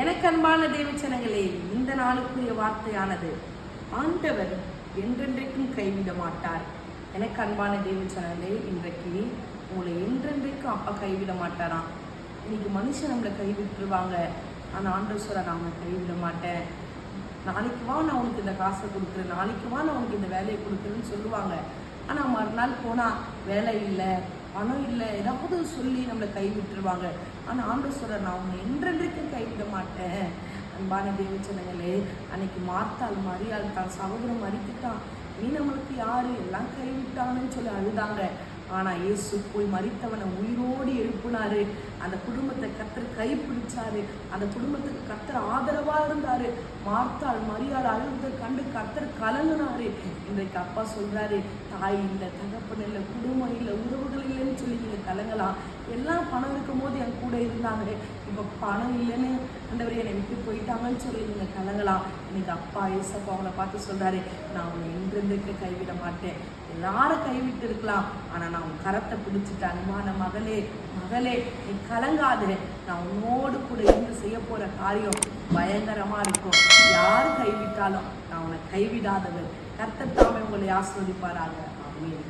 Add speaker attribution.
Speaker 1: எனக்கு அன்பான தேவச்சனங்களே இந்த நாளுக்குரிய வார்த்தையானது ஆண்டவர் என்றென்றைக்கும் கைவிட மாட்டார் எனக்கு அன்பான தேவச்சனங்களே இன்றைக்கு உங்களை என்றென்றைக்கும் அப்பா கைவிட மாட்டாராம் இன்னைக்கு மனுஷன் நம்மளை கைவிட்டுருவாங்க. ஆனால் ஆண்டவர் சொல்ல நான் கைவிட மாட்டேன். நாளைக்கு வா நான் உனக்கு இந்த காசை கொடுக்குறேன். நாளைக்கு வா நான் உனக்கு இந்த வேலையை கொடுக்குறேன்னு சொல்லுவாங்க. ஆனால் மறுநாள் போனால் வேலை இல்லை பணம் இல்லை ஏதாவது சொல்லி நம்மளை கைவிட்டுருவாங்க ஆனால் ஆண்டு சொல்கிற நான் உன்னை என்றென்றைக்கும் கைவிட மாட்டேன். அன்பான தேவச்சனங்களே அன்னைக்கு மார்த்தாள் மரியாள் தான் சகோதரம் மறித்துட்டான் நீ நம்மளுக்கு யார்? எல்லாம் கைவிட்டான்னு சொல்லி அழுதாங்க. ஆனால் இயேசு போய் மறித்தவனை உயிரோடு எழுப்புனாரு அந்த குடும்பத்தை கத்தர் கைப்பிடிச்சாரு. அந்த குடும்பத்துக்கு கத்தர் ஆதரவா இருந்தாரு. மார்த்தாள் மரியாள் அழுத கண்டு கத்தர் கலங்குனாரு. இன்றைக்கு அப்பா சொல்றாரு தாய் இல்லை தகப்பன் இல்லை குடும்பம் இல்லை உறவுகள் இல்லைன்னு சொல்லி நீங்க கலங்கலாம். எல்லாம் பணம் இருக்கும் போது என் கூட இருந்தாங்களே. இப்போ பணம் இல்லைன்னு அந்தவர் என்னை விட்டு போயிட்டாங்கன்னு சொல்லி நீங்கள் கலங்கலாம். இன்னைக்கு அப்பா ஏசப்பா அவங்கள பார்த்து சொல்கிறாரு நான் உன்னை என்றென்றைக்கு கைவிட மாட்டேன். எல்லாரும் கைவிட்டு இருக்கலாம். ஆனால் நான் உன் கரத்தை பிடிச்சிட்டேன் அன்பான மகளே மகளே நீ கலங்காது. நான் உன்னோடு கூட இருந்து செய்ய போகிற காரியம் பயங்கரமாக இருக்கும். யார் கைவிட்டாலும் நான் உன்னை கைவிடாதவர் கர்த்தத்தாமே உங்களை ஆஸ்வதிப்பாராங்க அப்படின்னு